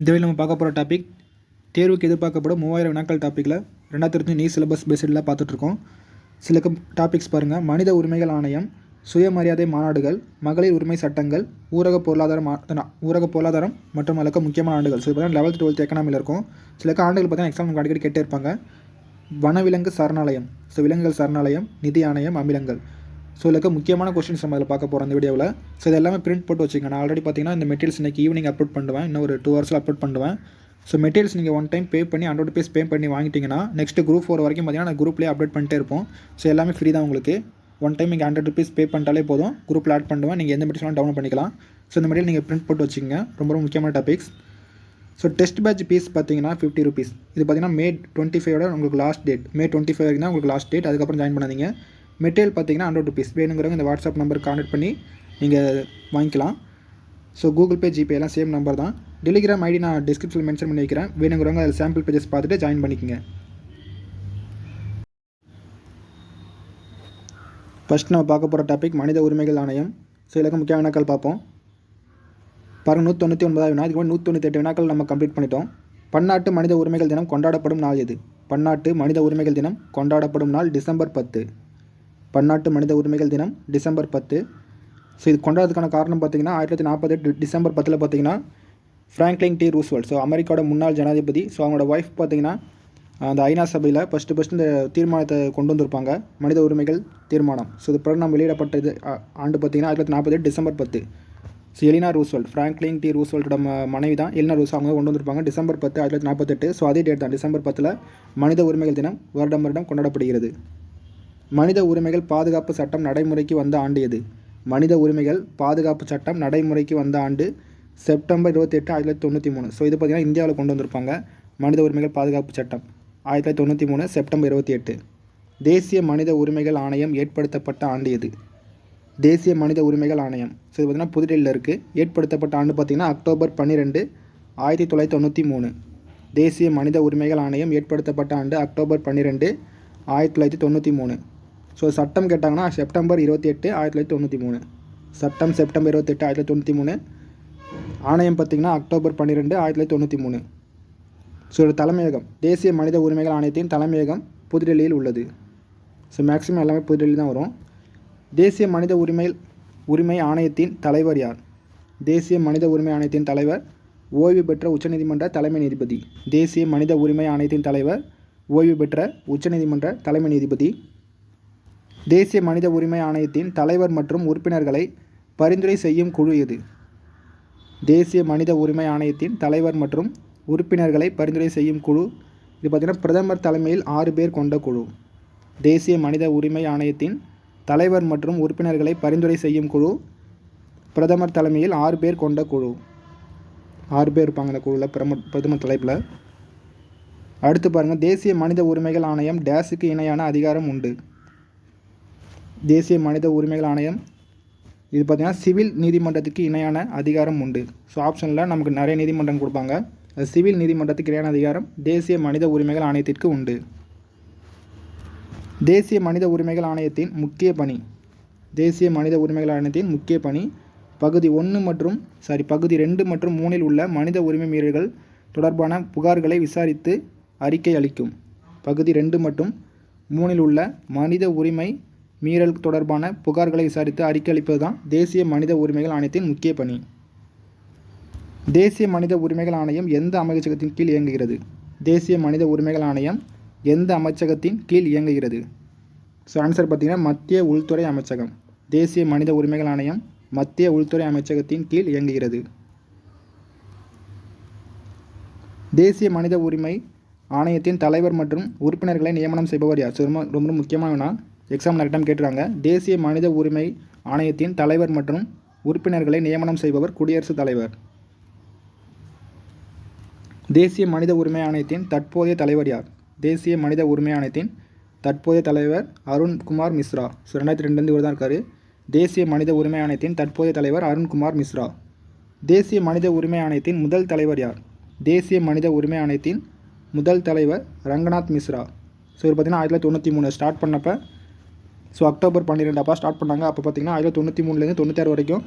இந்த நம்ம பார்க்க போகிற டாபிக் தேர்வுக்கு எதிர்பார்க்கப்படும் மூவாயிரம் வினாக்கள் டாப்பிக்கில் ரெண்டாயிரத்தி இருபத்தி நீ சிலபஸ் பேசிடில் பார்த்துட்ருக்கோம் சில டாபிக்ஸ் பாருங்கள் மனித உரிமைகள் ஆணையம் சுயமரியாதை மாநாடுகள் மகளிர் உரிமை சட்டங்கள் ஊரக பொருளாதாரம் மா- ஊரக பொருளாதாரம் மற்றும் அதுக்கு முக்கியமான ஆண்டுகள். ஸோ பார்த்தீங்கன்னா லெவல்த் டுவெல்த் எக்கனாமியில் இருக்கும். சில ஆண்டுகள் பார்த்தீங்கன்னா எக்ஸாம் அடிக்கடி கேட்டே இருப்பாங்க. வனவிலங்கு சரணாலயம். ஸோ விலங்குகள் சரணாலயம் நிதி ஆணையம் அமிலங்கள். ஸோ இதுல முக்கியமான கொஸ்டின்ஸ் நம்ம இதில் பார்க்க போகிறோம் இந்த வீடியோவில் ஸோ இது எல்லாமே பிரிண்ட் போட்டு வச்சுங்க நான் ஆல்ரெடி பார்த்தீங்கன்னா இந்த மெட்டீரியல்ஸ் இன்றைக்கி ஈவினிங் அப்லோட் பண்ணுவேன். இன்னும் ஒரு டூ ஹவர்ஸில் அப்லோட் பண்ணுவேன். ஸோ மெட்டீரியல்ஸ் நீங்கள் ஒன் டைம் பே பண்ணி ஹண்ட்ரட் ருபீஸ் பே பண்ணி வாங்கிட்டீங்கன்னா நெக்ஸ்ட் குரூப் ஃபோர் வரைக்கும் பார்த்தீங்கன்னா நான் குரூப்லேயே அப்டேட் பண்ணிட்டே இருப்போம். ஸோ எல்லாமே ஃப்ரீ தான் உங்களுக்கு. ஒன் டைம் நீங்கள் ஹண்ட்ரட் ருபீஸ் பே பண்ணிட்டாலே போதும். குரூப்பில் ஆட் பண்ணுவேன். நீங்கள் எந்த மெட்டீரியலும் டவுன்லோட் பண்ணிக்கலாம். ஸோ இந்த மெட்டீரியல் நீங்கள் பிரிண்ட் போட்டு வச்சுக்கோங்க. ரொம்ப ரொம்ப முக்கியமான topics so test batch fees பார்த்தீங்கன்னா ஃபிஃப்டி ருபீஸ் இது பார்த்தீங்கன்னா மே டுவெண்ட்டி ஃபைவோட உங்களுக்கு last date May twenty five வரைக்கும் தான் உங்களுக்கு லாஸ்ட் டேட் அதுக்கப்புறம் ஜாயின் பண்ணாதீங்க. மெட்டீரியல் பார்த்தீங்கன்னா ஹண்ட்ரட் ருபீஸ் வேணுங்கிறவங்க இந்த வாட்ஸ்அப் நம்பருக்கு கான்டெக்ட் பண்ணி நீங்கள் வாங்கிக்கலாம். ஸோ கூகுள் பே ஜிபே எல்லாம் சேம் நம்பர் தான். டெலிகிராம் ஐடி நான் டிஸ்கிரிப்ஷனில் மென்ஷன் பண்ணி வைக்கிறேன். வேணுங்கிறவங்க அதில் சாம்பிள் பேஜஸ் பார்த்துட்டு ஜாயின் பண்ணிக்கோங்க. ஃபர்ஸ்ட் நம்ம பார்க்க போகிற டாபிக் மனித உரிமைகள் ஆணையம். ஸோ இதுக்கு முக்கிய வினாக்கள் பார்ப்போம். பாருங்கள் நூற்றி தொண்ணூற்றி ஒன்பதாவது வினா. இதுக்கு நூற்றி தொண்ணூற்றி எட்டு வினாக்கள் நம்ம கம்ப்ளீட் பண்ணிட்டோம். பன்னாட்டு மனித உரிமைகள் தினம் கொண்டாடப்படும் நாள் எது? பன்னாட்டு மனித உரிமைகள் தினம் கொண்டாடப்படும் நாள் டிசம்பர் பத்து. பன்னாட்டு மனித உரிமைகள் தினம் டிசம்பர் பத்து. ஸோ இது கொண்டாடுறதுக்கான காரணம் பார்த்தீங்கன்னா ஆயிரத்தி தொள்ளாயிரத்தி நாற்பத்தெட்டு டிசம்பர் பத்தில் பார்த்தீங்கன்னா ஃப்ராங்க்லின் டி ரூஸ்வெல் ஸோ அமெரிக்காவோட முன்னாள் ஜனாதிபதி. ஸோ அவங்களோட ஒய்ஃப் பார்த்தீங்கன்னா அந்த ஐநா சபையில் ஃபஸ்ட்டு ஃபஸ்ட்டு இந்த தீர்மானத்தை கொண்டு வந்திருப்பாங்க. மனித உரிமைகள் தீர்மானம். ஸோ இது பிரகடனம் வெளியிடப்பட்டது ஆ- ஆண்டு பார்த்தீங்கன்னா ஆயிரத்தி தொள்ளாயிரத்தி நாற்பத்தெட்டு டிசம்பர் பத்து. So Eleanor Roosevelt Franklin D ரூஸ்வெல்ட்டோட மனைவி தான். எலினா ரூஸ் அவங்க கொண்டு வந்திருப்பாங்க. டிசம்பர் பத்து ஆயிரத்தி தொள்ளாயிரத்தி நாற்பத்தெட்டு ஸோ அதே டேட் தான். டிசம்பர் பத்தில் மனித உரிமைகள் தினம் வருடம் வருடம் கொண்டாடப்படுகிறது. மனித உரிமைகள் பாதுகாப்பு சட்டம் நடைமுறைக்கு வந்த ஆண்டு எது மனித உரிமைகள் பாதுகாப்பு சட்டம் நடைமுறைக்கு வந்த ஆண்டு செப்டம்பர் இருபத்தி எட்டு ஆயிரத்தி தொள்ளாயிரத்தி தொண்ணூற்றி மூணு. ஸோ இது பார்த்தீங்கன்னா இந்தியாவில் கொண்டு வந்திருப்பாங்க. மனித உரிமைகள் பாதுகாப்பு சட்டம் ஆயிரத்தி தொள்ளாயிரத்தி தொண்ணூற்றி மூணு செப்டம்பர் இருபத்தி எட்டு தேசிய மனித உரிமைகள் ஆணையம் ஏற்படுத்தப்பட்ட ஆண்டு எது தேசிய மனித உரிமைகள் ஆணையம். ஸோ இது பார்த்தீங்கன்னா புதுடெல்லியில் இருக்குது ஏற்படுத்தப்பட்ட ஆண்டு பார்த்தீங்கன்னா அக்டோபர் பன்னிரெண்டு ஆயிரத்தி தொள்ளாயிரத்தி தொண்ணூற்றி மூணு. தேசிய மனித உரிமைகள் ஆணையம் ஏற்படுத்தப்பட்ட ஆண்டு அக்டோபர் பன்னிரெண்டு ஆயிரத்தி தொள்ளாயிரத்தி தொண்ணூற்றி மூணு. ஸோ சட்டம் கேட்டாங்கன்னா செப்டம்பர் இருபத்தி எட்டு ஆயிரத்தி தொள்ளாயிரத்தி தொண்ணூற்றி மூணு. சட்டம் செப்டம்பர் இருபத்தெட்டு ஆயிரத்தி தொள்ளாயிரத்தி தொண்ணூற்றி மூணு. ஆணையம் பார்த்தீங்கன்னா அக்டோபர் பன்னிரெண்டு ஆயிரத்தி தொள்ளாயிரத்தி தொண்ணூற்றி மூணு. ஸோ தலைமையகம். தேசிய மனித உரிமைகள் ஆணையத்தின் தலைமையகம் புதுடெல்லியில் உள்ளது. ஸோ மேக்ஸிமம் எல்லாமே புதுடெல்லி தான் வரும். தேசிய மனித உரிமை உரிமை ஆணையத்தின் தலைவர் யார்? தேசிய மனித உரிமை ஆணையத்தின் தலைவர் ஓய்வு பெற்ற உச்சநீதிமன்ற தலைமை நீதிபதி. தேசிய மனித உரிமை ஆணையத்தின் தலைவர் ஓய்வு பெற்ற உச்சநீதிமன்ற தலைமை நீதிபதி. தேசிய மனித உரிமை ஆணையத்தின் தலைவர் மற்றும் உறுப்பினர்களை பரிந்துரை செய்யும் குழு இது. தேசிய மனித உரிமை ஆணையத்தின் தலைவர் மற்றும் உறுப்பினர்களை பரிந்துரை செய்யும் குழு. இது பார்த்திங்கன்னா பிரதமர் தலைமையில் ஆறு பேர் கொண்ட குழு. தேசிய மனித உரிமை ஆணையத்தின் தலைவர் மற்றும் உறுப்பினர்களை பரிந்துரை செய்யும் குழு. பிரதமர் தலைமையில் ஆறு பேர் கொண்ட குழு. ஆறு பேர் இருப்பாங்க அந்த குழுவில் பிரம பிரதமர் தலைப்பில். அடுத்து பாருங்கள் தேசிய மனித உரிமைகள் ஆணையம் டேஸுக்கு இணையான அதிகாரம் உண்டு. தேசிய மனித உரிமைகள் ஆணையம். இது பார்த்திங்கன்னா சிவில் நீதிமன்றத்துக்கு இணையான அதிகாரம் உண்டு. ஸோ ஆப்ஷனில் நமக்கு நிறைய நீதிமன்றம் கொடுப்பாங்க. சிவில் நீதிமன்றத்துக்கு இணையான அதிகாரம் தேசிய மனித உரிமைகள் ஆணையத்திற்கு உண்டு. தேசிய மனித உரிமைகள் ஆணையத்தின் முக்கிய பணி. தேசிய மனித உரிமைகள் ஆணையத்தின் முக்கிய பணி. பகுதி ஒன்று மற்றும் சாரி பகுதி ரெண்டு மற்றும் மூணில் உள்ள மனித உரிமை மீறல்கள் தொடர்பான புகார்களை விசாரித்து அறிக்கை அளிக்கும். பகுதி ரெண்டு மற்றும் மூணில் உள்ள மனித உரிமை மீறல் தொடர்பான புகார்களை விசாரித்து அறிக்கை அளிப்பது தான் தேசிய மனித உரிமைகள் ஆணையத்தின் முக்கிய பணி. தேசிய மனித உரிமைகள் ஆணையம் எந்த அமைச்சகத்தின் கீழ் இயங்குகிறது? தேசிய மனித உரிமைகள் ஆணையம் எந்த அமைச்சகத்தின் கீழ் இயங்குகிறது? ஸோ ஆன்சர் பார்த்தீங்கன்னா மத்திய உள்துறை அமைச்சகம். தேசிய மனித உரிமைகள் ஆணையம் மத்திய உள்துறை அமைச்சகத்தின் கீழ் இயங்குகிறது. தேசிய மனித உரிமை ஆணையத்தின் தலைவர் மற்றும் உறுப்பினர்களை நியமனம் செய்பவர் யார்? ஸோ ரொம்ப ரொம்ப முக்கியமான எக்ஸாம் நிறைய டைம் தேசிய மனித உரிமை ஆணையத்தின் தலைவர் மற்றும் உறுப்பினர்களை நியமனம் செய்பவர் குடியரசுத் தலைவர். தேசிய மனித உரிமை ஆணையத்தின் தற்போதைய தலைவர் யார்? தேசிய மனித உரிமை ஆணையத்தின் தற்போதைய தலைவர் அருண்குமார் மிஸ்ரா. ஸோ ரெண்டாயிரத்தி ரெண்டுலேருந்து இவர் தான் இருக்கார். தேசிய மனித உரிமை ஆணையத்தின் தற்போதைய தலைவர் அருண்குமார் மிஸ்ரா. தேசிய மனித உரிமை ஆணையத்தின் முதல் தலைவர் யார்? தேசிய மனித உரிமை ஆணையத்தின் முதல் தலைவர் ரங்கநாத் மிஸ்ரா. ஸோ இவர் பார்த்தீங்கன்னா ஆயிரத்தி தொள்ளாயிரத்தி தொண்ணூற்றி மூணு ஸ்டார்ட் பண்ணப்போ ஸோ அக்டோபர் பன்னிரெண்டு அப்போ ஸ்டார்ட் பண்ணாங்க. அப்போ பார்த்தீங்கன்னா ஆயிரத்தி தொண்ணூற்றி மூணுலேருந்து தொண்ணூத்தாறு வரைக்கும்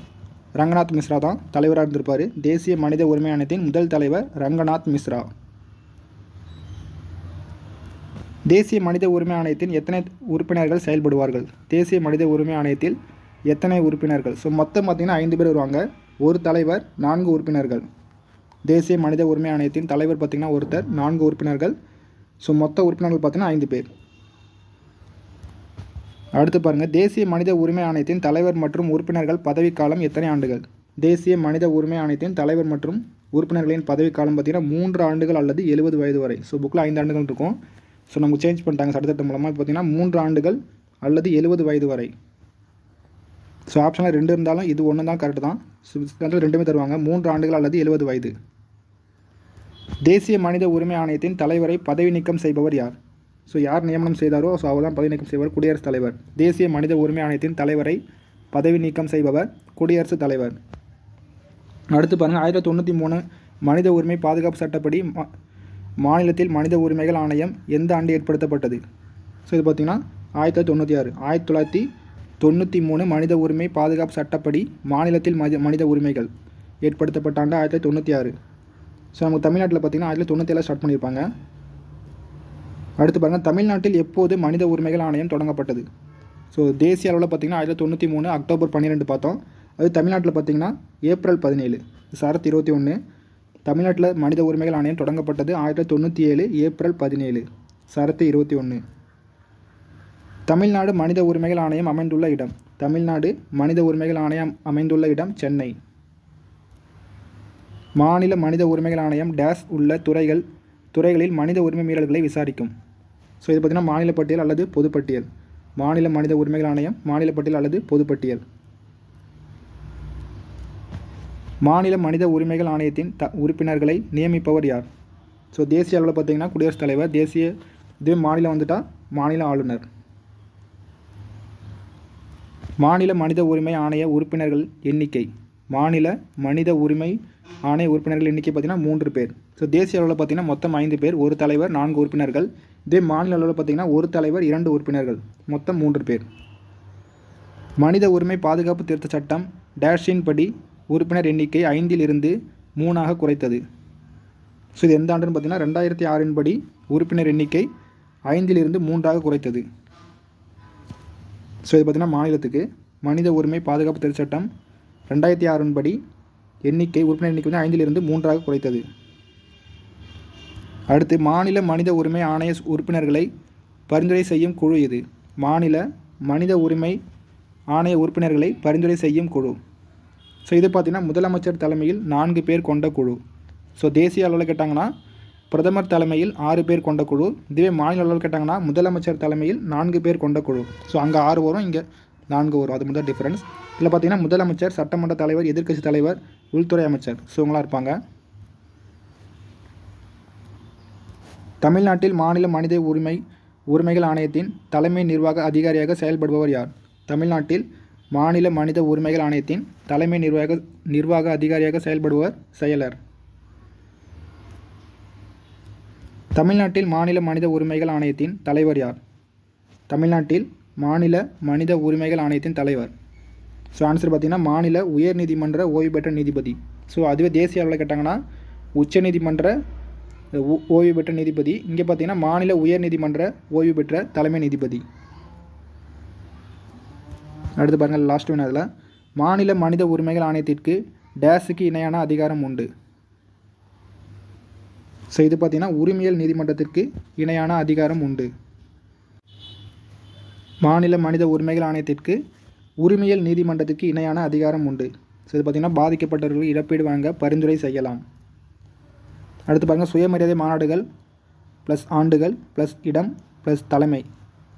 ரங்கநாத் மிஸ்ரா தான் தலைவராக இருந்திருப்பார். தேசிய மனித உரிமை ஆணையத்தின் முதல் தலைவர் ரங்கநாத் மிஸ்ரா. தேசிய மனித உரிமை ஆணையத்தின் எத்தனை உறுப்பினர்கள் செயல்படுவார்கள்? தேசிய மனித உரிமை ஆணையத்தில் எத்தனை உறுப்பினர்கள்? ஸோ மொத்தம் பார்த்திங்கன்னா ஐந்து பேர் வருவாங்க. ஒரு தலைவர் நான்கு உறுப்பினர்கள். தேசிய மனித உரிமை ஆணையத்தின் தலைவர் பார்த்திங்கன்னா ஒருத்தர் நான்கு உறுப்பினர்கள். ஸோ மொத்த உறுப்பினர்கள் பார்த்திங்கன்னா ஐந்து பேர். அடுத்து பாருங்கள் தேசிய மனித உரிமை ஆணையத்தின் தலைவர் மற்றும் உறுப்பினர்கள் பதவிக்காலம் எத்தனை ஆண்டுகள்? தேசிய மனித உரிமை ஆணையத்தின் தலைவர் மற்றும் உறுப்பினர்களின் பதவிக்காலம் பார்த்திங்கன்னா மூன்று ஆண்டுகள் அல்லது எழுபது வயது வரை. ஸோ புக்கில் ஐந்து ஆண்டுகள் இருக்கும். ஸோ நமக்கு சேஞ்ச் பண்ணிட்டாங்க. சட்டத்திட்டம் மூலமாக பார்த்திங்கன்னா மூன்று ஆண்டுகள் அல்லது எழுபது வயது வரை. ஸோ ஆப்ஷனில் ரெண்டு இருந்தாலும் இது ஒன்று தான் கரெக்டு தான். ஸோ ரெண்டுமே தருவாங்க. மூன்று ஆண்டுகள் அல்லது எழுபது வயது. தேசிய மனித உரிமை ஆணையத்தின் தலைவரை பதவி நீக்கம் செய்பவர் யார்? ஸோ யார் நியமனம் செய்தாரோ ஸோ அவர் தான் பதவி நீக்கம் செய்வார் குடியரசுத் தலைவர். தேசிய மனித உரிமை ஆணையத்தின் தலைவரை பதவி நீக்கம் செய்பவர் குடியரசுத் தலைவர். அடுத்து பாருங்கள் ஆயிரத்தி தொண்ணூற்றி மூணு மனித உரிமை பாதுகாப்பு சட்டப்படி மா- மாநிலத்தில் மனித உரிமைகள் ஆணையம் எந்த ஆண்டு ஏற்படுத்தப்பட்டது? ஸோ இது பார்த்திங்கன்னா ஆயிரத்தி தொள்ளாயிரத்தி தொண்ணூற்றி ஆறு. ஆயிரத்தி தொள்ளாயிரத்தி தொண்ணூற்றி மூணு மனித உரிமை பாதுகாப்பு சட்டப்படி மாநிலத்தில் மனித மனித உரிமைகள் ஏற்படுத்தப்பட்ட ஆண்டு ஆயிரத்தி தொள்ளாயிரத்தி தொண்ணூற்றி ஆறு. ஸோ நம்ம தமிழ்நாட்டில் பார்த்திங்கன்னா ஆயிரத்தி தொண்ணூற்றி ஏழு ஸ்டார்ட் பண்ணியிருப்பாங்க அடுத்து பாருங்கள் தமிழ்நாட்டில் எப்போது மனித உரிமைகள் ஆணையம் தொடங்கப்பட்டது? ஸோ தேசிய அளவில் பார்த்திங்கன்னா ஆயிரத்தி தொண்ணூற்றி மூணு அக்டோபர் பன்னிரெண்டு பார்த்தோம். அது தமிழ்நாட்டில் பார்த்திங்கன்னா ஏப்ரல் பதினேழு. சரத் இருபத்தி ஒன்று தமிழ்நாட்டில் மனித உரிமைகள் ஆணையம் தொடங்கப்பட்டது ஆயிரத்தி தொண்ணூற்றி ஏழு ஏப்ரல் பதினேழு. சரத்து இருபத்தி ஒன்று தமிழ்நாடு மனித உரிமைகள் ஆணையம் அமைந்துள்ள இடம். தமிழ்நாடு மனித உரிமைகள் ஆணையம் அமைந்துள்ள இடம் சென்னை. மாநில மனித உரிமைகள் ஆணையம் டேஸ் உள்ள துறைகள் துறைகளில் மனித உரிமை மீறல்களை விசாரிக்கும். ஸோ இது பார்த்திங்கன்னா மாநில பட்டியல் அல்லது பொதுப்பட்டியல் மாநில மனித உரிமைகள் ஆணையம் மாநில பட்டியல் அல்லது பொதுப்பட்டியல் மாநில மனித உரிமைகள் ஆணையத்தின் த உறுப்பினர்களை நியமிப்பவர் யார்? ஸோ தேசிய அளவில் பார்த்திங்கன்னா குடியரசுத் தலைவர் தேசிய இதுவே மாநிலம் வந்துட்டால் மாநில ஆளுநர். மாநில மனித உரிமை ஆணைய உறுப்பினர்கள் எண்ணிக்கை. மாநில மனித உரிமை ஆணைய உறுப்பினர்கள் எண்ணிக்கை பார்த்தீங்கன்னா மூன்று பேர். ஸோ தேசிய அளவில் பார்த்தீங்கன்னா மொத்தம் ஐந்து பேர் ஒரு தலைவர் நான்கு உறுப்பினர்கள். இதே மாநில அளவில் பார்த்தீங்கன்னா ஒரு தலைவர் இரண்டு உறுப்பினர்கள். மொத்தம் மூன்று பேர். மனித உரிமை பாதுகாப்பு திருத்த சட்டம் டேஷின் படி உறுப்பினர் எண்ணிக்கை ஐந்தில் இருந்து மூணாக குறைத்தது. ஸோ இது எந்த ஆண்டுன்னு பார்த்தீங்கன்னா ரெண்டாயிரத்தி ஆறின் படி உறுப்பினர் எண்ணிக்கை ஐந்திலிருந்து மூன்றாக குறைத்தது. ஸோ இது பார்த்தீங்கன்னா மாநிலத்துக்கு மனித உரிமை பாதுகாப்பு திருச்சட்டம் ரெண்டாயிரத்தி ஆறின் படி எண்ணிக்கை உறுப்பினர் எண்ணிக்கை வந்து ஐந்திலிருந்து மூன்றாக குறைத்தது. அடுத்து மாநில மனித உரிமை ஆணைய உறுப்பினர்களை பரிந்துரை செய்யும் குழு இது மாநில மனித உரிமை ஆணைய உறுப்பினர்களை பரிந்துரை செய்யும் குழு. ஸோ இது பார்த்திங்கன்னா முதலமைச்சர் தலைமையில் நான்கு பேர் கொண்ட குழு. ஸோ தேசிய அளவில் கேட்டாங்கன்னா பிரதமர் தலைமையில் ஆறு பேர் கொண்ட குழு. இதுவே மாநில அளவில் கேட்டாங்கன்னா முதலமைச்சர் தலைமையில் நான்கு பேர் கொண்ட குழு. ஸோ அங்கே ஆறு வரும். இங்கே நான்கு வரும் அது மட்டும் தான் டிஃப்ரென்ஸ் இதில் பார்த்தீங்கன்னா முதலமைச்சர் சட்டமன்ற தலைவர் எதிர்க்கட்சி தலைவர் உள்துறை அமைச்சர். ஸோ இவங்களாம் இருப்பாங்க. தமிழ்நாட்டில் மாநில மனித உரிமை உரிமைகள் ஆணையத்தின் தலைமை நிர்வாக அதிகாரியாக செயல்படுபவர் யார்? தமிழ்நாட்டில் மாநில மனித உரிமைகள் ஆணையத்தின் தலைமை நிர்வாக நிர்வாக அதிகாரியாக செயல்படுபவர் செயலர். தமிழ்நாட்டில் மாநில மனித உரிமைகள் ஆணையத்தின் தலைவர் யார்? தமிழ்நாட்டில் மாநில மனித உரிமைகள் ஆணையத்தின் தலைவர். ஸோ ஆன்சர் பார்த்தீங்கன்னா மாநில உயர் நீதிமன்ற ஓய்வு பெற்ற நீதிபதி. ஸோ அதுவே தேசிய அளவில் கேட்டாங்கன்னா உச்சநீதிமன்ற ஓ- ஓய்வு பெற்ற நீதிபதி. இங்கே பார்த்தீங்கன்னா மாநில உயர் நீதிமன்ற ஓய்வு பெற்ற தலைமை நீதிபதி. அடுத்து பாருங்கள் லாஸ்ட் ஒன் அதில். மாநில மனித உரிமைகள் ஆணையத்திற்கு டேஸுக்கு இணையான அதிகாரம் உண்டு. ஸோ இது பார்த்தீங்கன்னா உரிமையல் நீதிமன்றத்திற்கு இணையான அதிகாரம் உண்டு. மாநில மனித உரிமைகள் ஆணையத்திற்கு உரிமையல் நீதிமன்றத்திற்கு இணையான அதிகாரம் உண்டு. ஸோ இது பார்த்திங்கன்னா பாதிக்கப்பட்டவர்கள் இழப்பீடு வாங்க பரிந்துரை செய்யலாம். அடுத்து பாருங்கள் சுயமரியாதை மாநாடுகள் ப்ளஸ் ஆண்டுகள் ப்ளஸ் இடம் ப்ளஸ் தலைமை.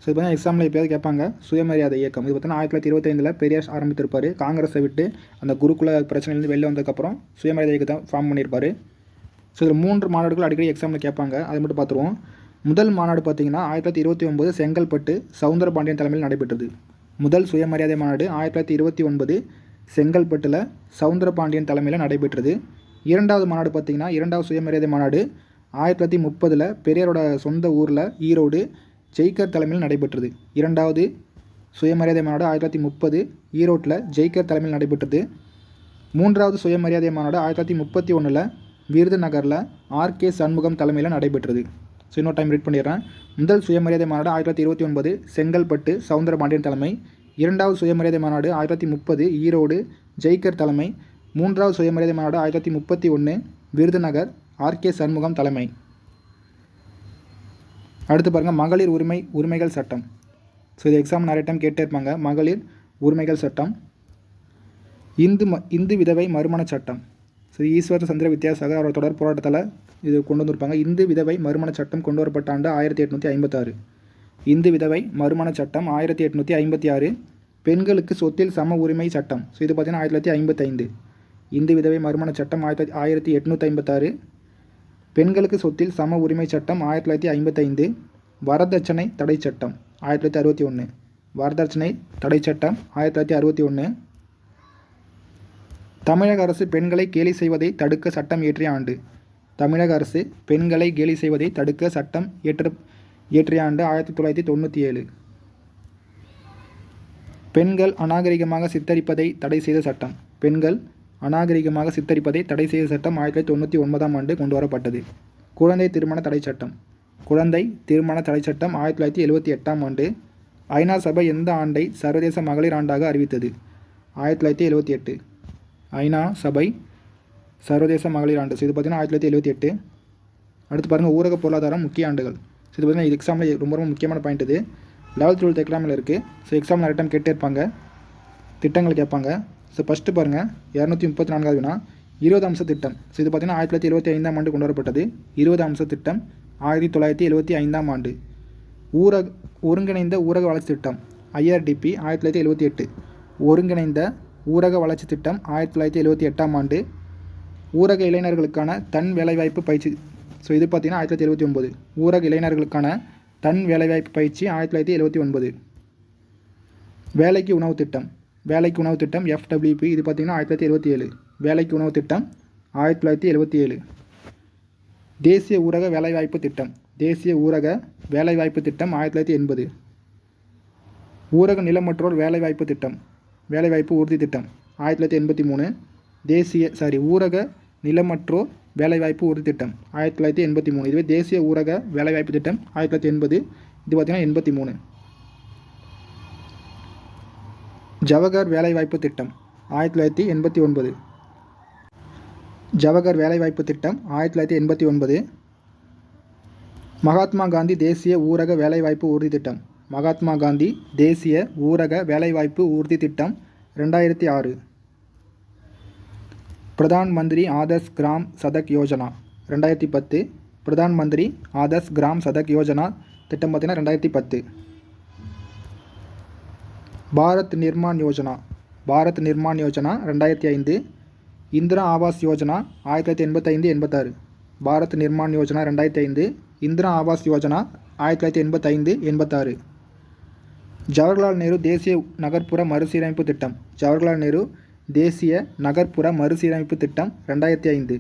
ஸோ இது பார்த்தீங்கன்னா எக்ஸாமில் எப்பயாவது கேட்பாங்க சுயமரியாதை இயக்கம். இது பார்த்தீங்கன்னா ஆயிரத்தி தொள்ளாயிரத்தி இருபத்தைந்தில் பெரியார் ஆரம்பித்திருப்பார். காங்கிரஸை விட்டு அந்த குருகுல பிரச்சனையிலேருந்து வெளில வந்ததுக்கப்புறம் சுயமரியாதை இயக்கத்தை ஃபார்ம் பண்ணியிருப்பார். ஸோ இதில் மூன்று மாநாடுகள் அடிக்கடி எக்ஸாமில் கேட்பாங்க. அதை மட்டும் பார்த்துருவோம் முதல் மாநாடு பார்த்தீங்கன்னா ஆயிரத்தி தொள்ளாயிரத்தி இருபத்தி ஒம்பது செங்கல்பட்டு சவுந்தரபாண்டியன் தலைமையில் நடைபெற்றது. முதல் சுயமரியாதை மாநாடு ஆயிரத்தி தொள்ளாயிரத்தி இருபத்தி ஒன்பது செங்கல்பட்டில் சவுந்தரபாண்டியன் தலைமையில் நடைபெற்றது. இரண்டாவது மாநாடு பார்த்திங்கன்னா இரண்டாவது சுயமரியாதை மாநாடு ஆயிரத்தி தொள்ளாயிரத்தி முப்பதில் பெரியாரோட சொந்த ஊரில் ஈரோடு ஜெய்கர் தலைமையில் நடைபெற்றது. இரண்டாவது சுயமரியாதை மாநாடு ஆயிரத்தி தொள்ளாயிரத்தி முப்பது ஈரோட்டில் ஜெய்கர் தலைமையில் நடைபெற்றது. மூன்றாவது சுயமரியாதை மாநாடு ஆயிரத்தி தொள்ளாயிரத்தி முப்பத்தி ஒன்றில் விருதுநகரில் ஆர்கே சண்முகம் தலைமையில் நடைபெற்றது. ஸோ இன்னொரு டைம் ரீட் பண்ணிடுறேன். முதல் சுயமரியாதை மாநாடு ஆயிரத்தி தொள்ளாயிரத்தி இருபத்தி ஒன்பது செங்கல்பட்டு சவுந்தரபாண்டியன் தலைமை. இரண்டாவது சுயமரியாதை மாநாடு ஆயிரத்தி தொள்ளாயிரத்தி முப்பது ஈரோடு ஜெய்கர் தலைமை. மூன்றாவது சுயமரியாதை மாநாடு ஆயிரத்தி தொள்ளாயிரத்தி முப்பத்தி ஒன்று விருதுநகர் ஆர்கே சண்முகம் தலைமை. அடுத்து பாருங்கள் மகளிர் உரிமை உரிமைகள் சட்டம். ஸோ இது எக்ஸாம் நிறைய டைம் கேட்டே இருப்பாங்க. மகளிர் உரிமைகள் சட்டம். இந்து ம இந்து விதவை மறுமண சட்டம். ஸோ ஈஸ்வர சந்திர வித்யாசாகர் அவரோட தொடர் போராட்டத்தில் இது கொண்டு வந்திருப்பாங்க. இந்து விதவை மறுமண சட்டம் கொண்டு வரப்பட்ட ஆண்டு ஆயிரத்தி எட்நூற்றி ஐம்பத்தாறு. இந்து விதவை மறுமண சட்டம் ஆயிரத்தி எட்நூற்றி ஐம்பத்தி ஆறு. பெண்களுக்கு சொத்தில் சம உரிமை சட்டம். ஸோ இது பார்த்தீங்கன்னா ஆயிரத்தி தொள்ளாயிரத்தி ஐம்பத்தைந்து. இந்து விதவை மறுமண சட்டம் ஆயிரத்தி ஆயிரத்தி எட்நூற்றி ஐம்பத்தாறு. பெண்களுக்கு சொத்தில் சம உரிமை சட்டம் ஆயிரத்தி தொள்ளாயிரத்தி ஐம்பத்தைந்து. வரதட்சணை தடை சட்டம் ஆயிரத்தி தொள்ளாயிரத்தி அறுபத்தி ஒன்று. வரதட்சணை தடை சட்டம் ஆயிரத்தி தொள்ளாயிரத்தி அறுபத்தி ஒன்று. தமிழக அரசு பெண்களை கேலி செய்வதை தடுக்க சட்டம் இயற்றிய ஆண்டு. தமிழக அரசு பெண்களை கேலி செய்வதை தடுக்க சட்டம் இயற்ற இயற்றிய ஆண்டு ஆயிரத்தி தொள்ளாயிரத்தி தொண்ணூற்றி ஏழு பெண்கள் அநாகரிகமாக சித்தரிப்பதை தடை செய்த சட்டம். பெண்கள் அநாகரிகமாக சித்தரிப்பதை தடை செய்த சட்டம் ஆயிரத்தி தொள்ளாயிரத்தி தொண்ணூற்றி ஒன்பதாம் ஆண்டு கொண்டு வரப்பட்டது குழந்தை திருமண தடை சட்டம். குழந்தை திருமண தடை சட்டம் ஆயிரத்தி தொள்ளாயிரத்தி எழுபத்தி எட்டாம் ஆண்டு ஐநா சபை எந்த ஆண்டை சர்வதேச மகளிர் ஆண்டாக அறிவித்தது? ஆயிரத்தி தொள்ளாயிரத்தி எழுபத்தி எட்டு. ஐநா சபை சர்வதேச மகளிர் ஆண்டு. ஸோ இது பார்த்தீங்கன்னா ஆயிரத்தி தொள்ளாயிரத்தி எழுபத்தி எட்டு. அடுத்து பாருங்கள் ஊரக பொருளாதாரம் முக்கிய ஆண்டுகள். ஸோ இது பார்த்தீங்கன்னா இது எக்ஸாமில் ரொம்ப ரொம்ப முக்கியமான பாயிண்ட் இது. லெவல்த் டுவெல்த் எக்ஸாமில் இருக்குது ஸோ எக்ஸாம் நிறைய டைம் கேட்டே இருப்பாங்க. திட்டங்கள் கேட்பாங்க. ஸோ ஃபஸ்ட்டு பாருங்கள் இரநூத்தி முப்பத்தி நான்காவது வினா. இருபது அம்ச திட்டம். ஸோ இது பார்த்தீங்கன்னா ஆயிரத்தி தொள்ளாயிரத்தி எழுபத்தி ஐந்தாம் ஆண்டு கொண்டு வரப்பட்டது இருபது அம்ச திட்டம் ஆயிரத்தி தொள்ளாயிரத்தி எழுபத்தி ஐந்தாம் ஆண்டு. ஊரக ஒருங்கிணைந்த ஊரக வளர்ச்சி திட்டம் ஐஆர்டிபி ஆயிரத்தி தொள்ளாயிரத்தி எழுபத்தி எட்டு. ஒருங்கிணைந்த ஊரக வளர்ச்சி திட்டம் ஆயிரத்தி தொள்ளாயிரத்தி எழுபத்தி எட்டாம் ஆண்டு. ஊரக இளைஞர்களுக்கான தன் வேலைவாய்ப்பு பயிற்சி. ஸோ இது பார்த்தீங்கன்னா ஆயிரத்தி தொள்ளாயிரத்தி எழுபத்தி ஒன்பது. ஊரக இளைஞர்களுக்கான தன் வேலைவாய்ப்பு பயிற்சி ஆயிரத்தி தொள்ளாயிரத்தி எழுபத்தி ஒன்பது. வேலைக்கு உணவு திட்டம். வேலைக்கு உணவு திட்டம் எஃப்டபிள்யூபி இது பார்த்தீங்கன்னா ஆயிரத்தி தொள்ளாயிரத்தி எழுபத்தி ஏழு. வேலைக்கு உணவு திட்டம் ஆயிரத்தி தொள்ளாயிரத்தி எழுபத்தி ஏழு. தேசிய ஊரக வேலைவாய்ப்பு திட்டம். தேசிய ஊரக வேலைவாய்ப்பு திட்டம் ஆயிரத்தி தொள்ளாயிரத்தி எண்பது. ஊரக நிலமற்றோர் வேலைவாய்ப்பு திட்டம். வேலைவாய்ப்பு உறுதி திட்டம் ஆயிரத்தி தொள்ளாயிரத்தி எண்பத்தி மூணு. தேசிய சாரி ஊரக நிலமற்றோர் வேலைவாய்ப்பு உறுதி திட்டம் ஆயிரத்தி தொள்ளாயிரத்தி எண்பத்தி மூணு. இதுவே தேசிய ஊரக வேலைவாய்ப்பு திட்டம் ஆயிரத்தி தொள்ளாயிரத்தி எண்பது. இது பார்த்திங்கன்னா எண்பத்தி மூணு. ஜவஹர் வேலைவாய்ப்பு திட்டம் ஆயிரத்தி தொள்ளாயிரத்தி எண்பத்தி ஒன்பது. ஜவஹர் வேலைவாய்ப்பு திட்டம் ஆயிரத்தி தொள்ளாயிரத்தி எண்பத்தி ஒன்பது. மகாத்மா காந்தி தேசிய ஊரக வேலைவாய்ப்பு உறுதி திட்டம் மகாத்மா காந்தி தேசிய ஊரக வேலைவாய்ப்பு உறுதி திட்டம் ரெண்டாயிரத்தி ஆறு. பிரதான் மந்திரி ஆதர்ஷ் கிராம் சதக் யோஜனா ரெண்டாயிரத்தி பத்து பிரதான் மந்திரி ஆதர்ஷ் கிராம் சதக் யோஜனா திட்டம் பார்த்தீங்கன்னா ரெண்டாயிரத்தி பத்து பாரத் நிர்மான் யோஜனா பாரத் நிர்மான் யோஜனா ரெண்டாயிரத்தி ஐந்து இந்திரா ஆவாஸ் யோஜனா ஆயிரத்தி தொள்ளாயிரத்தி எண்பத்தைந்து எண்பத்தாறு பாரத் நிர்மான் யோஜனா ரெண்டாயிரத்தி ஐந்து இந்திரா ஆவாஸ் யோஜனா ஆயிரத்தி தொள்ளாயிரத்தி எண்பத்தைந்து எண்பத்தாறு ஜவஹர்லால் நேரு தேசிய நகர்ப்புற மறுசீரமைப்பு திட்டம் ஜவஹர்லால் நேரு தேசிய நகர்ப்புற மறுசீரமைப்பு திட்டம் ரெண்டாயிரத்தி ஐந்து.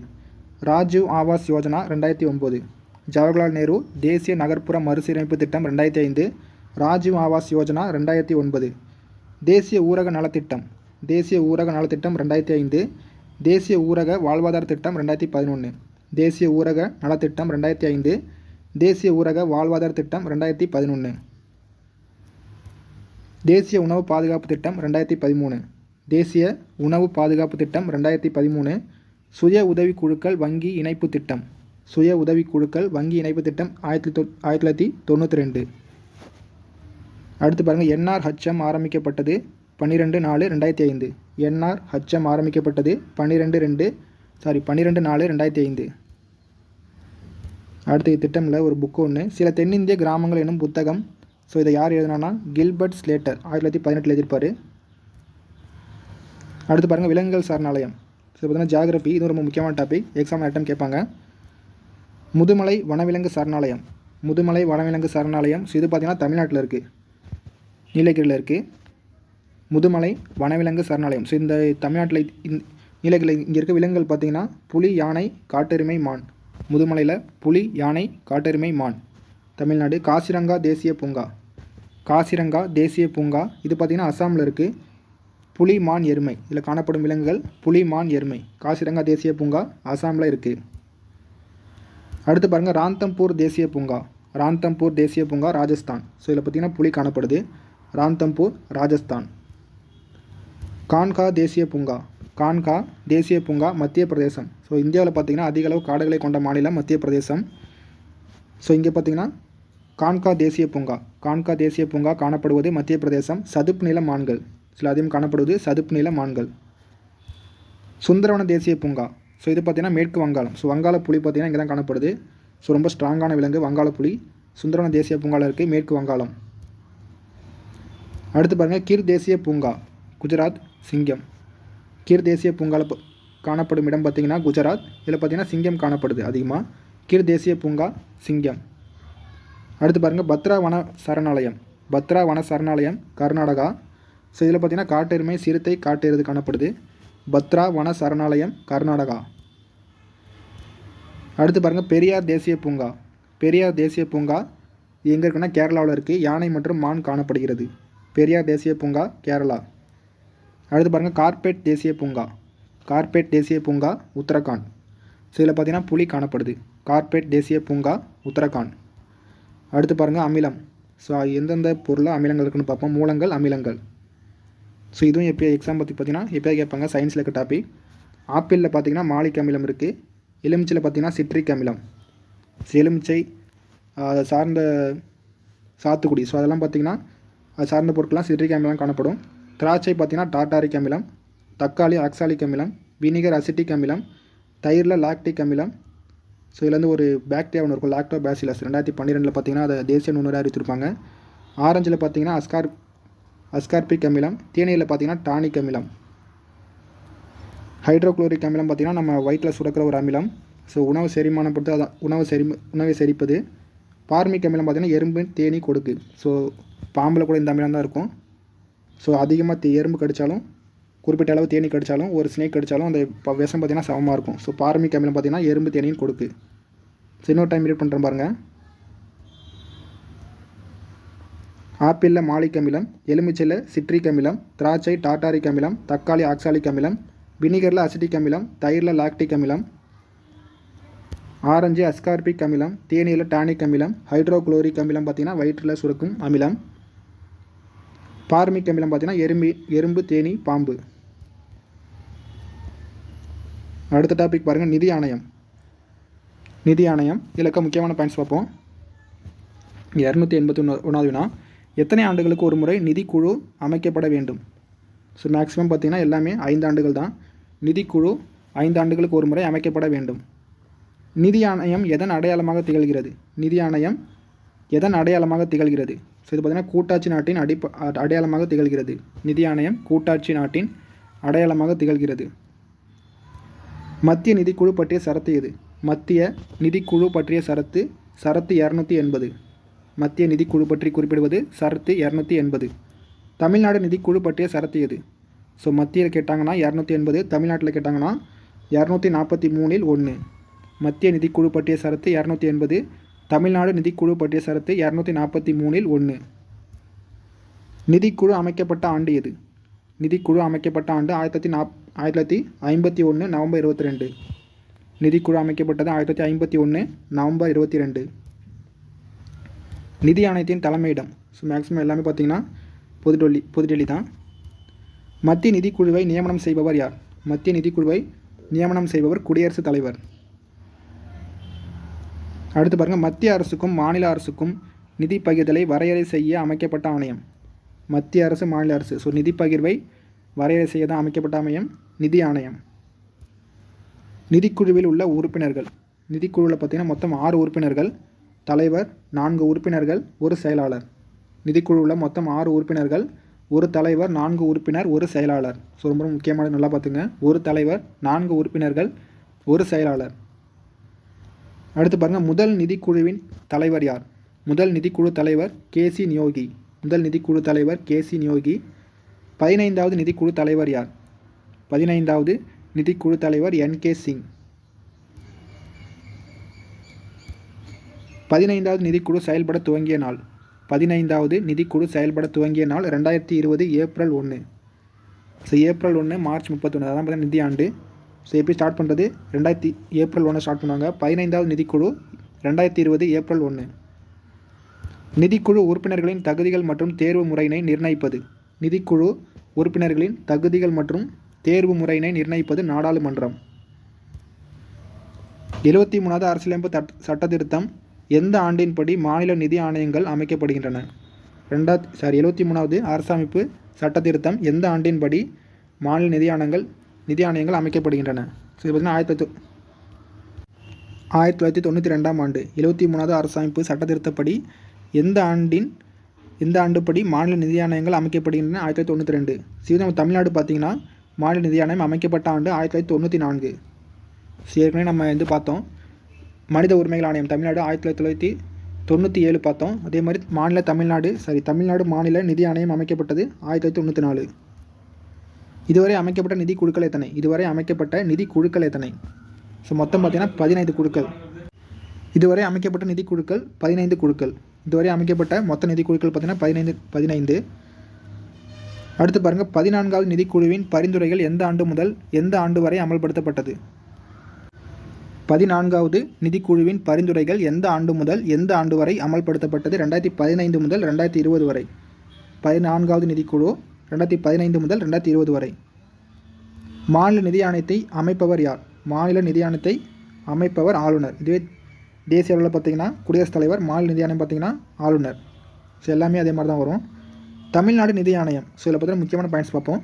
ராஜீவ் ஆவாஸ் யோஜனா ரெண்டாயிரத்தி ஒம்பது ஜவஹர்லால் நேரு தேசிய நகர்ப்புற மறுசீரமைப்பு திட்டம் ரெண்டாயிரத்தி ஐந்து. ராஜீவ் ஆவாஸ் யோஜனா ரெண்டாயிரத்தி ஒன்பது. தேசிய ஊரக நலத்திட்டம். தேசிய ஊரக நலத்திட்டம் ரெண்டாயிரத்தி ஐந்து. தேசிய ஊரக வாழ்வாதார திட்டம் ரெண்டாயிரத்தி பதினொன்று தேசிய ஊரக நலத்திட்டம் ரெண்டாயிரத்தி ஐந்து. தேசிய ஊரக வாழ்வாதார திட்டம் ரெண்டாயிரத்தி பதினொன்று தேசிய உணவு பாதுகாப்பு திட்டம் ரெண்டாயிரத்தி பதிமூணு. தேசிய உணவு பாதுகாப்பு திட்டம் ரெண்டாயிரத்தி பதிமூணு சுய உதவிக் குழுக்கள் வங்கி இணைப்பு திட்டம் சுய உதவிக் குழுக்கள் வங்கி இணைப்பு திட்டம் ஆயிரத்தி தொ ஆயிரத்தி தொள்ளாயிரத்தி தொண்ணூற்றி ரெண்டு. அடுத்து பாருங்கள் என்ஆர்ஹெச்எம் ஆரம்பிக்கப்பட்டது பன்னிரெண்டு நாலு ரெண்டாயிரத்தி ஐந்து. என்ஆர்ஹெச்எம் ஆரம்பிக்கப்பட்டது பன்னிரெண்டு ரெண்டு சாரி பன்னிரெண்டு நாலு ரெண்டாயிரத்தி ஐந்து. அடுத்த திட்டமில் ஒரு புக்கு ஒன்று சில தென்னிந்திய கிராமங்கள் என்னும் புத்தகம் ஸோ இதை யார் எழுதினான்னா கில்பர்ட் ஸ்லேட்டர் ஆயிரத்தி தொள்ளாயிரத்தி பதினெட்டில் எழுதியிருப்பார். அடுத்து பாருங்கள் விலங்குகள் சரணாலயம். ஸோ பார்த்தீங்கன்னா ஜாகிரபி இது ரொம்ப முக்கியமான டாபிக் எக்ஸாம் ஐட்டம் கேட்பாங்க. முதுமலை வனவிலங்கு சரணாலயம். முதுமலை வனவிலங்கு சரணாலயம். ஸோ இது பார்த்திங்கன்னா தமிழ்நாட்டில் இருக்குது நீலகிரியில் இருக்குது முதுமலை வனவிலங்கு சரணாலயம். ஸோ இந்த தமிழ்நாட்டில் நீலகிரியில் இங்கே இருக்க விலங்குகள் பார்த்திங்கன்னா புலி யானை காட்டெருமை மான். முதுமலையில் புலி யானை காட்டெருமை மான். தமிழ்நாடு காசிரங்கா தேசிய பூங்கா. காசிரங்கா தேசிய பூங்கா. இது பார்த்திங்கன்னா அஸ்ஸாமில் இருக்குது புலி மான் எருமை. இதில் காணப்படும் விலங்குகள் புலி மான் எருமை. காசிரங்கா தேசிய பூங்கா அசாமில் இருக்குது அடுத்து பாருங்கள் ராந்தம்பூர் தேசிய பூங்கா. ராந்தம்பூர் தேசிய பூங்கா ராஜஸ்தான். ஸோ இதில் பார்த்திங்கன்னா புலி காணப்படுது. ராந்தம்பூர் ராஜஸ்தான். கான்கா தேசிய பூங்கா. கான்கா தேசிய பூங்கா மத்திய பிரதேசம். ஸோ இந்தியாவில் பார்த்தீங்கன்னா அதிக அளவு காடுகளை கொண்ட மாநிலம் மத்திய பிரதேசம். ஸோ இங்கே பார்த்தீங்கன்னா கான்கா தேசிய பூங்கா. கான்கா தேசிய பூங்கா காணப்படுவது மத்திய பிரதேசம். சதுப்பு நில மான்கள். சில அதிகம் காணப்படுவது சதுப்பு நில மான்கள். சுந்தரவன தேசிய பூங்கா. ஸோ இது பார்த்தீங்கன்னா மேற்கு வங்காளம். ஸோ வங்காள புலி பார்த்தீங்கன்னா இங்கே தான் காணப்படுது. ஸோ ரொம்ப ஸ்ட்ராங்கான விலங்கு வங்காள புலி. சுந்தரவன தேசிய பூங்காவில் இருக்குது மேற்கு வங்காளம். அடுத்து பாருங்கள் கீர் தேசிய பூங்கா. குஜராத் சிங்கம். கீர் தேசிய பூங்காவில் காணப்படும் இடம் பார்த்திங்கன்னா குஜராத். இதில் பார்த்தீங்கன்னா சிங்கம் காணப்படுது அதிகமாக கீர் தேசிய பூங்கா சிங்கம். அடுத்து பாருங்கள் பத்ரா வன சரணாலயம். பத்ரா வன சரணாலயம் கர்நாடகா. ஸோ இதில் பார்த்திங்கன்னா காட்டெருமை சிறுத்தை காட்டெருது காணப்படுது. பத்ரா வன சரணாலயம் கர்நாடகா. அடுத்து பாருங்கள் பெரியார் தேசிய பூங்கா. பெரியார் தேசிய பூங்கா இது எங்கே இருக்குன்னா கேரளாவில் இருக்குது யானை மற்றும் மான் காணப்படுகிறது. பெரியார் தேசிய பூங்கா கேரளா. அடுத்து பாருங்கள் கார்பெட் தேசிய பூங்கா. கார்பெட் தேசிய பூங்கா உத்தரகாண்ட். ஸோ இதில் பார்த்தீங்கன்னா புலி காணப்படுது. கார்பெட் தேசிய பூங்கா உத்தரகாண்ட். அடுத்து பாருங்கள் அமிலம். ஸோ எந்தெந்த பொருளாக அமிலங்கள் இருக்குன்னு பார்ப்போம். மூலங்கள் அமிலங்கள். ஸோ இதுவும் எப்போ எக்ஸாம் பற்றி பார்த்தீங்கன்னா எப்போ கேட்பாங்க? சயின்ஸில் இருக்க டாபிக் ஆப்பிளில் பார்த்தீங்கன்னா மாலிக் அமிலம் இருக்குது எலுமிச்சையில் பார்த்தீங்கன்னா சிட்ரிக் அமிலம். ஸோ எலுமிச்சை அதை சார்ந்த சாத்துக்குடி. ஸோ அதெல்லாம் பார்த்தீங்கன்னா அது சார்ந்த பொருட்கள்லாம் சிட்ரிக் அமிலம் காணப்படும். திராட்சை பார்த்திங்கன்னா டாட்டாரிக் அமிலம். தக்காளி ஆக்சாலிக் அமிலம். வினிகர் அசிட்டிக் அமிலம். தயிரில் லாக்டிக் அமிலம். ஸோ இதுலேருந்து ஒரு பாக்டீரியா ஒன்று இருக்கும் லாக்டோ பேசிலஸ் ரெண்டாயிரத்தி பன்னிரெண்டில் பார்த்தீங்கன்னா அதை தேசிய நுண்ணுரை அறிவித்திருப்பாங்க ஆரஞ்சில் பார்த்தீங்கன்னா அஸ்கார் அஸ்கார்பிக் அமிலம் தேனியில் பார்த்தீங்கன்னா டானிக் அமிலம். ஹைட்ரோக்ளோரிக் அமிலம் பார்த்தீங்கன்னா நம்ம வயிற்றில் சுரக்கிற ஒரு அமிலம். ஸோ உணவு செரிமானம் அதான் உணவு செரி உணவை செரிப்பது. பார்மிக் அமிலம் பார்த்தீங்கன்னா எறும்பு தேனி கொடுக்கு ஸோ பாம்பில் கூட இந்த அமிலம் தான் இருக்கும். ஸோ அதிகமாக தே எறும்பு கடித்தாலும் குறிப்பிட்ட அளவு தேனி கடித்தாலும் ஒரு ஸ்னேக் கடித்தாலும் அந்த விஷம் பார்த்தீங்கன்னா சமமாக இருக்கும். ஸோ பார்மிக் அமிலம் பார்த்தீங்கன்னா எறும்பு தேனின்னு கொடுக்கு ஸோ இன்னொரு டைம் ரீட் பண்ணுறேன் பாருங்கள் ஆப்பிளில் மாலிக் அமிலம் எலுமிச்சையில் சிட்ரிக் அமிலம் திராட்சை டாட்டாரிக் அமிலம் தக்காளி ஆக்சாலிக் அமிலம் வினிகரில் அசிட்டிக் அமிலம் தயிரில் லாக்டிக் அமிலம் ஆரஞ்சு அஸ்கார்பிக் அமிலம் தேனியில் டானிக் அமிலம் ஹைட்ரோக்ளோரிக் அமிலம் பார்த்தீங்கன்னா வயிற்றில் சுரக்கும் அமிலம். பார்மிக் அமிலம் பார்த்தீங்கன்னா எறும்பி எறும்பு தேனி பாம்பு. அடுத்த டாபிக் பாருங்கள் நிதி ஆணையம். நிதி ஆணையம் இலக்க முக்கியமான பாயிண்ட்ஸ் பார்ப்போம். இரநூத்தி எண்பத்தி ஒன்று ஒன்றாவது வினா. எத்தனை ஆண்டுகளுக்கு ஒரு முறை நிதிக்குழு அமைக்கப்பட வேண்டும்? ஸோ மேக்ஸிமம் பார்த்திங்கன்னா எல்லாமே ஐந்து ஆண்டுகள் தான். நிதிக்குழு ஐந்து ஆண்டுகளுக்கு ஒரு முறை அமைக்கப்பட வேண்டும். நிதி ஆணையம் எதன் அடையாளமாக திகழ்கிறது? நிதி ஆணையம் எதன் அடையாளமாக திகழ்கிறது? ஸோ இது பார்த்திங்கன்னா கூட்டாட்சி நாட்டின் அடிப்ப அடையாளமாக திகழ்கிறது. நிதி ஆணையம் கூட்டாட்சி நாட்டின் அடையாளமாக திகழ்கிறது. மத்திய நிதிக்குழு பற்றிய சரத்து எது? மத்திய நிதிக்குழு பற்றிய சரத்து சரத்து இரநூத்தி எண்பது. மத்திய நிதிக்குழு பற்றி குறிப்பிடுவது சரத்து இரநூத்தி எண்பது. தமிழ்நாடு நிதிக்குழு பற்றிய சரத்து எது? ஸோ மத்தியில் கேட்டாங்கன்னா இரநூத்தி எண்பது தமிழ்நாட்டில் கேட்டாங்கன்னா இரநூத்தி நாற்பத்தி மூணில் ஒன்று மத்திய நிதிக்குழு பற்றிய சரத்து இரநூத்தி எண்பது தமிழ்நாடு நிதிக்குழு பற்றிய சரத்து இரநூத்தி நாற்பத்தி மூணில் ஒன்று நிதிக்குழு அமைக்கப்பட்ட ஆண்டு எது? நிதிக்குழு அமைக்கப்பட்ட ஆண்டு ஆயிரத்தி தொள்ளாயிரத்தி நாப் ஆயிரத்தி தொள்ளாயிரத்தி ஐம்பத்தி ஒன்று நவம்பர் இருபத்தி ரெண்டு. நிதிக்குழு அமைக்கப்பட்டது ஆயிரத்தி தொள்ளாயிரத்தி ஐம்பத்தி ஒன்று நவம்பர் இருபத்தி ரெண்டு. நிதி ஆணையத்தின் தலைமையிடம் ஸோ மேக்ஸிமம் எல்லாமே பார்த்தீங்கன்னா புதுடெல்லி புதுடெல்லி தான் மத்திய நிதிக்குழுவை நியமனம் செய்பவர் யார்? மத்திய நிதிக்குழுவை நியமனம் செய்பவர் குடியரசுத் தலைவர். அடுத்து பாருங்கள் மத்திய அரசுக்கும் மாநில அரசுக்கும் நிதி பகிர்தலை வரையறை செய்ய அமைக்கப்பட்ட ஆணையம். மத்திய அரசு மாநில அரசு. ஸோ நிதி பகிர்வை வரையறை செய்ய தான் அமைக்கப்பட்ட ஆணையம் நிதி ஆணையம். நிதிக்குழுவில் உள்ள உறுப்பினர்கள். நிதிக்குழுவில் பார்த்தீங்கன்னா மொத்தம் ஆறு உறுப்பினர்கள். தலைவர் நான்கு உறுப்பினர்கள் ஒரு செயலாளர். நிதிக்குழுவில் மொத்தம் ஆறு உறுப்பினர்கள் ஒரு தலைவர் நான்கு உறுப்பினர் ஒரு செயலாளர். ஸோ ரொம்ப முக்கியமானது நல்லா பார்த்துங்க. ஒரு தலைவர் நான்கு உறுப்பினர்கள் ஒரு செயலாளர். அடுத்து பாருங்கள் முதல் நிதிக்குழுவின் தலைவர் யார்? முதல் நிதிக்குழு தலைவர் கேசி நியோகி. முதல் நிதிக்குழு தலைவர் கேசி நியோகி. பதினைந்தாவது நிதிக்குழு தலைவர் யார்? பதினைந்தாவது நிதிக்குழு தலைவர் என் கே சிங். பதினைந்தாவது நிதிக்குழு செயல்பட துவங்கிய நாள். பதினைந்தாவது நிதிக்குழு செயல்பட துவங்கிய நாள் ரெண்டாயிரத்தி இருபது ஏப்ரல் ஒன்று ஸோ ஏப்ரல் ஒன்று மார்ச் முப்பத்தொன்று அதான் பார்த்தீங்கன்னா நிதியாண்டு. ஸோ எப்படி ஸ்டார்ட் பண்ணுறது ரெண்டாயிரத்தி ஏப்ரல் ஒன்று ஸ்டார்ட் பண்ணுவாங்க. பதினைந்தாவது நிதிக்குழு ரெண்டாயிரத்தி இருபது ஏப்ரல் ஒன்று நிதிக்குழு உறுப்பினர்களின் தகுதிகள் மற்றும் தேர்வு முறையினை நிர்ணயிப்பது. நிதிக்குழு உறுப்பினர்களின் தகுதிகள் மற்றும் தேர்வு முறையினை நிர்ணயிப்பது நாடாளுமன்றம். எழுபத்தி மூணாவது அரசியலமைப்பு சட்ட திருத்தம் எந்த ஆண்டின்படி மாநில நிதி ஆணையங்கள் அமைக்கப்படுகின்றன? ரெண்டா சாரி எழுபத்தி மூணாவது அரசமைப்பு சட்ட திருத்தம் எந்த ஆண்டின்படி மாநில நிதி ஆணையங்கள் நிதி ஆணையங்கள் அமைக்கப்படுகின்றன? ஸோ இது பார்த்தீங்கன்னா ஆயிரத்தி ஆயிரத்தி தொள்ளாயிரத்தி தொண்ணூற்றி ரெண்டாம் ஆண்டு எழுபத்தி மூணாவது அரசமைப்பு சட்ட திருத்தப்படி எந்த ஆண்டின் எந்த ஆண்டுப்படி மாநில நிதி ஆணையங்கள் அமைக்கப்படுகின்றன? ஆயிரத்தி தொள்ளாயிரத்தி தொண்ணூற்றி ரெண்டு. சரி நம்ம தமிழ்நாடு பார்த்திங்கன்னா மாநில நிதி ஆணையம் அமைக்கப்பட்ட ஆண்டு ஆயிரத்தி தொள்ளாயிரத்தி தொண்ணூற்றி நான்கு. ஏற்கனவே நம்ம வந்து பார்த்தோம். மனித உரிமைகள் ஆணையம் தமிழ்நாடு ஆயிரத்தி தொள்ளாயிரத்தி தொண்ணூற்றி ஏழு பார்த்தோம். அதே மாதிரி மாநில தமிழ்நாடு சாரி தமிழ்நாடு மாநில நிதி ஆணையம் அமைக்கப்பட்டது ஆயிரத்தி தொள்ளாயிரத்தி தொண்ணூற்றி நாலு. இதுவரை அமைக்கப்பட்ட நிதி குழுக்கள் எத்தனை? இதுவரை அமைக்கப்பட்ட நிதி குழுக்கள் எத்தனை? ஸோ மொத்தம் பார்த்தீங்கன்னா பதினைந்து குழுக்கள். இதுவரை அமைக்கப்பட்ட நிதி குழுக்கள் பதினைந்து குழுக்கள். இதுவரை அமைக்கப்பட்ட மொத்த நிதி குழுக்கள் பார்த்தீங்கன்னா பதினைந்து பதினைந்து. அடுத்து பாருங்கள் பதினான்காவது நிதிக்குழுவின் பரிந்துரைகள் எந்த ஆண்டு முதல் எந்த ஆண்டு வரை அமல்படுத்தப்பட்டது? பதினான்காவது நிதிக்குழுவின் பரிந்துரைகள் எந்த ஆண்டு முதல் எந்த ஆண்டு வரை அமல்படுத்தப்பட்டது? ரெண்டாயிரத்தி பதினைந்து முதல் ரெண்டாயிரத்தி இருபது வரை. பதினான்காவது நிதிக்குழு ரெண்டாயிரத்தி பதினைந்து முதல் ரெண்டாயிரத்தி இருபது வரை. மாநில நிதி ஆணையத்தை அமைப்பவர் யார்? மாநில நிதி ஆணையத்தை அமைப்பவர் ஆளுநர். இதுவே தேசிய அளவில் பார்த்தீங்கன்னா குடியரசுத் தலைவர் மாநில நிதி ஆணையம் பார்த்திங்கன்னா ஆளுநர். ஸோ எல்லாமே அதே மாதிரி தான் வரும். தமிழ்நாடு நிதி ஆணையம். ஸோ இதில் பார்த்தீங்கன்னா முக்கியமான பாயிண்ட்ஸ் பார்ப்போம்.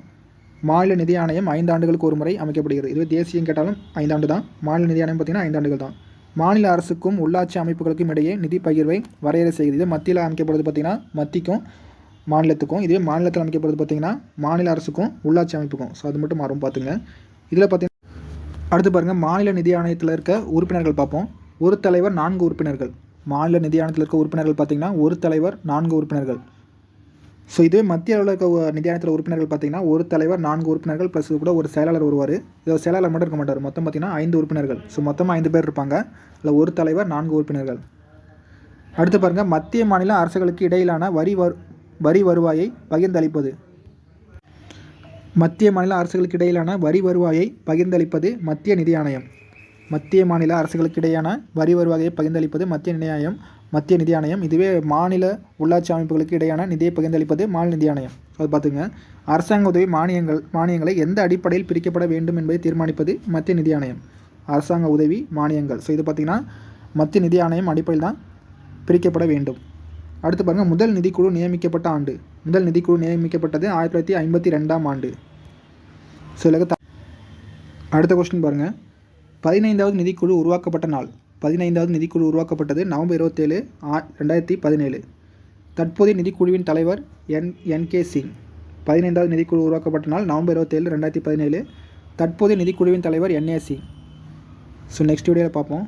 மாநில நிதி ஆணையம் ஐந்து ஆண்டுகளுக்கு ஒரு முறை அமைக்கப்படுகிறது. இதுவே தேசியம் கேட்டாலும் ஐந்தாண்டு தான். மாநில நிதி ஆணையம் பார்த்தீங்கன்னா ஐந்தாண்டுகள் தான். மாநில அரசுக்கும் உள்ளாட்சி அமைப்புகளுக்கும் இடையே நிதி பகிர்வை வரையறை செய்கிறது. இது மத்தியில் அமைக்கப்படுறது பார்த்தீங்கன்னா மத்திக்கும் மாநிலத்துக்கும். இதுவே மாநிலத்தில் அமைக்கப்படுறது பார்த்தீங்கன்னா மாநில அரசுக்கும் உள்ளாட்சி அமைப்புக்கும். ஸோ அது மட்டும் மாறும் பார்த்துங்க. இதில் பார்த்தீங்கன்னா அடுத்து பாருங்கள் மாநில நிதி ஆணையத்தில் இருக்க உறுப்பினர்கள் பார்ப்போம். ஒரு தலைவர் நான்கு உறுப்பினர்கள். மாநில நிதி ஆணையத்தில் இருக்க உறுப்பினர்கள் பார்த்தீங்கன்னா ஒரு தலைவர் நான்கு உறுப்பினர்கள். ஸோ இதுவே மத்திய அளவில் இருக்க உறுப்பினர்கள் பார்த்தீங்கன்னா ஒரு தலைவர் நான்கு உறுப்பினர்கள் ப்ளஸ் கூட ஒரு செயலாளர் வருவார். இதோ செயலாளர் மட்டும் இருக்க மாட்டார். மொத்தம் பார்த்தீங்கன்னா ஐந்து உறுப்பினர்கள். ஸோ மொத்தமாக ஐந்து பேர் இருப்பாங்க. அதில் ஒரு தலைவர் நான்கு உறுப்பினர்கள். அடுத்து பாருங்கள் மத்திய மாநில அரசுகளுக்கு இடையிலான வரி வரு வரி வருவாயை பகிர்ந்தளிப்பது. மத்திய மாநில அரசுகளுக்கு இடையிலான வரி வருவாயை பகிர்ந்தளிப்பது மத்திய நிதி ஆணையம். மத்திய மாநில அரசுகளுக்கு இடையான வரி வருவாயை பகிர்ந்தளிப்பது மத்திய நிதி ஆணையம். மத்திய நிதி ஆணையம் இதுவே மாநில உள்ளாட்சி அமைப்புகளுக்கு இடையான நிதியை பகிர்ந்தளிப்பது மாநில நிதி ஆணையம். அது பார்த்துங்க அரசாங்க உதவி மானியங்கள் மானியங்களை எந்த அடிப்படையில் பிரிக்கப்பட வேண்டும் என்பதை தீர்மானிப்பது மத்திய நிதி ஆணையம். அரசாங்க உதவி மானியங்கள். ஸோ இது பார்த்திங்கன்னா மத்திய நிதி ஆணையம் அடிப்படையில் தான் பிரிக்கப்பட வேண்டும். அடுத்து பாருங்கள் முதல் நிதிக்குழு நியமிக்கப்பட்ட ஆண்டு. முதல் நிதிக்குழு நியமிக்கப்பட்டது ஆயிரத்தி தொள்ளாயிரத்தி ஐம்பத்தி ரெண்டாம் ஆண்டு. ஸோ அடுத்த கொஸ்டின் பாருங்கள் பதினைந்தாவது நிதிக்குழு உருவாக்கப்பட்ட நாள். பதினைந்தாவது நிதிக்குழு உருவாக்கப்பட்டது நவம்பர் இருபத்தேழு ஆ ரெண்டாயிரத்தி பதினேழு. தற்போதைய நிதிக்குழுவின் தலைவர் என் என்கே சிங். பதினைந்தாவது நிதிக்குழு உருவாக்கப்பட்ட நாள் நவம்பர் இருபத்தேழு ரெண்டாயிரத்தி பதினேழு. தற்போதைய நிதிக்குழுவின் தலைவர் என்ஏ சிங். ஸோ நெக்ஸ்ட் வீடியோவில் பார்ப்போம்.